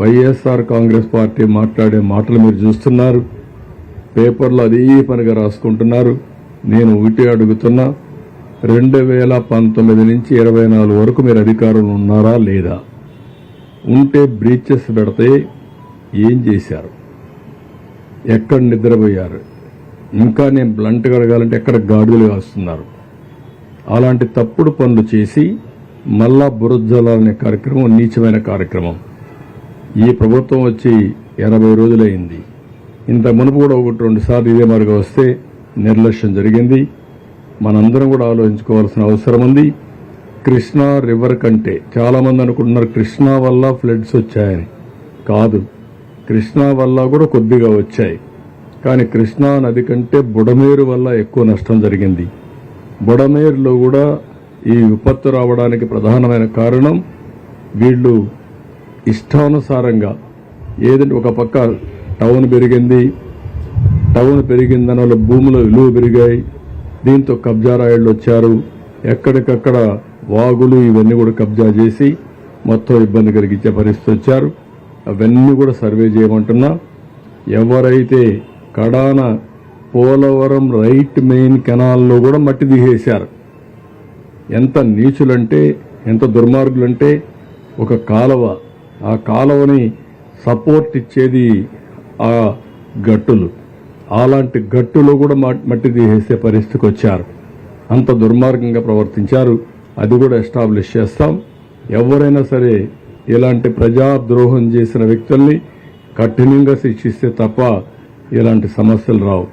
YSR Congress party మాట్లాడే మాటలు మీరు చూస్తున్నారు. పేపర్లో అదే పనిగా రాసుకుంటున్నారు. నేను ఒకటి అడుగుతున్నా రెండు వేల పంతొమ్మిది నుంచి ఇరవై నాలుగు వరకు మీరు అధికారంలో ఉన్నారా లేదా? ఉంటే బ్రీచెస్ పెడితే ఏం చేశారు? ఎక్కడ నిద్రపోయారు? ఇంకా నేను బ్లంట్గా అడగాలంటే ఎక్కడ గాడులు కాస్తున్నారు? అలాంటి తప్పుడు పనులు చేసి మళ్ళా బురజలాలనే కార్యక్రమం నీచమైన కార్యక్రమం. ఈ ప్రభుత్వం వచ్చి ఎనభై రోజులైంది. ఇంత మునుపు కూడా ఒకటి రెండు సార్లు ఇదే మరుగా వస్తే నిర్లక్ష్యం జరిగింది. మనందరం కూడా ఆలోచించుకోవాల్సిన అవసరం ఉంది. కృష్ణా రివర్ కంటే చాలా మంది అనుకుంటున్నారు కృష్ణా వల్ల ఫ్లడ్స్ వచ్చాయని. కాదు కృష్ణా వల్ల కూడా కొద్దిగా వచ్చాయి. కానీ కృష్ణా నది కంటే బుడమేరు వల్ల ఎక్కువ నష్టం జరిగింది. బుడమేరులో కూడా ఈ విపత్తు రావడానికి ప్రధానమైన కారణం వీళ్ళు ఇష్టానుసారంగా ఏదంటే ఒక పక్క టౌన్ పెరిగింది టౌన్ పెరిగిన వాళ్ళ భూముల విలువ పెరిగాయి. దీంతో కబ్జా రాయళ్ళు వచ్చారు. ఎక్కడికక్కడ వాగులు ఇవన్నీ కూడా కబ్జా చేసి మొత్తం ఇబ్బంది కలిగించే పరిస్థితి వచ్చారు. అవన్నీ కూడా సర్వే చేయమంటున్నా ఎవరైతే కడాన పోలవరం రైట్ మెయిన్ కెనాల్లో కూడా మట్టి దిగేశారు. ఎంత నీచులంటే ఎంత దుర్మార్గులంటే ఒక కాలువ ఆ కాలువని సపోర్ట్ ఇచ్చేది ఆ గట్టులు. అలాంటి గట్టులో కూడా మట్టి తీసేసే పరిస్థితికి వచ్చారు. అంత దుర్మార్గంగా ప్రవర్తించారు. అది కూడా ఎస్టాబ్లిష్ చేస్తాం. ఎవరైనా సరే ఇలాంటి ప్రజాద్రోహం చేసిన వ్యక్తుల్ని కఠినంగా శిక్షిస్తే తప్ప ఇలాంటి సమస్యలు రావు.